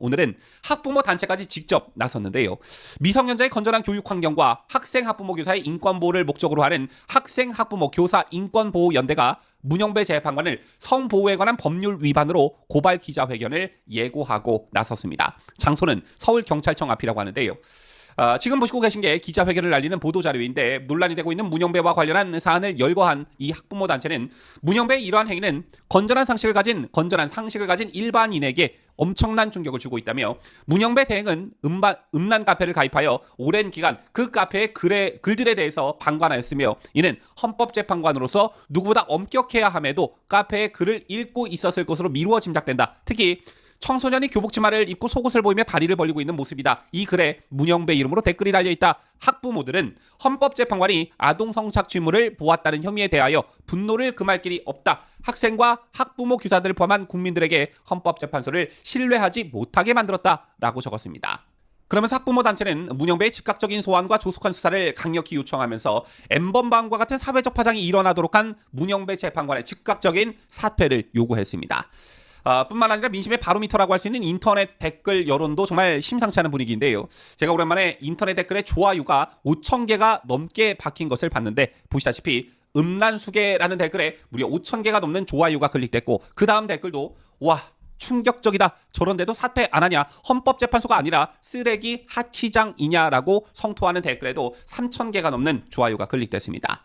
오늘은 학부모 단체까지 직접 나섰는데요. 미성년자의 건전한 교육 환경과 학생 학부모 교사의 인권 보호를 목적으로 하는 학생 학부모 교사 인권 보호 연대가 문영배 재판관을 성보호에 관한 법률 위반으로 고발 기자회견을 예고하고 나섰습니다. 장소는 서울경찰청 앞이라고 하는데요. 아, 지금 보시고 계신 게 기자회견을 알리는 보도 자료인데 논란이 되고 있는 문영배와 관련한 사안을 열거한 이 학부모 단체는 문영배의 이러한 행위는 건전한 상식을 가진 건전한 상식을 가진 일반인에게 엄청난 충격을 주고 있다며 문영배 대행은 음반, 음란 카페를 가입하여 오랜 기간 그 카페의 글에, 글들에 대해서 방관하였으며 이는 헌법재판관으로서 누구보다 엄격해야 함에도 카페의 글을 읽고 있었을 것으로 미루어 짐작된다. 특히 청소년이 교복 치마를 입고 속옷을 보이며 다리를 벌리고 있는 모습이다. 이 글에 문영배 이름으로 댓글이 달려 있다. 학부모들은 헌법재판관이 아동 성착취물을 보았다는 혐의에 대하여 분노를 금할 길이 없다. 학생과 학부모 교사들을 포함한 국민들에게 헌법재판소를 신뢰하지 못하게 만들었다라고 적었습니다. 그러면서 학부모 단체는 문영배의 즉각적인 소환과 조속한 수사를 강력히 요청하면서 엠번방과 같은 사회적 파장이 일어나도록 한 문영배 재판관의 즉각적인 사퇴를 요구했습니다. 아, 뿐만 아니라 민심의 바로미터라고 할 수 있는 인터넷 댓글 여론도 정말 심상치 않은 분위기인데요. 제가 오랜만에 인터넷 댓글에 좋아요가 5천 개가 넘게 박힌 것을 봤는데 보시다시피 음란수계라는 댓글에 무려 5천 개가 넘는 좋아요가 클릭됐고 그 다음 댓글도 와 충격적이다. 저런데도 사퇴 안 하냐? 헌법재판소가 아니라 쓰레기 하치장이냐라고 성토하는 댓글에도 3천 개가 넘는 좋아요가 클릭됐습니다.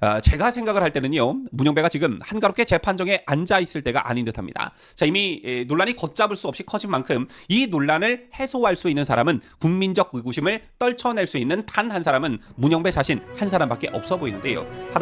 어, 제가 생각을 할 때는요, 문영배가 지금 한가롭게 재판정에 앉아 있을 때가 아닌 듯합니다. 자 이미 에, 논란이 걷잡을 수 없이 커진 만큼 이 논란을 해소할 수 있는 사람은 국민적 의구심을 떨쳐낼 수 있는 단 한 사람은 문영배 자신 한 사람밖에 없어 보이는데요. 하루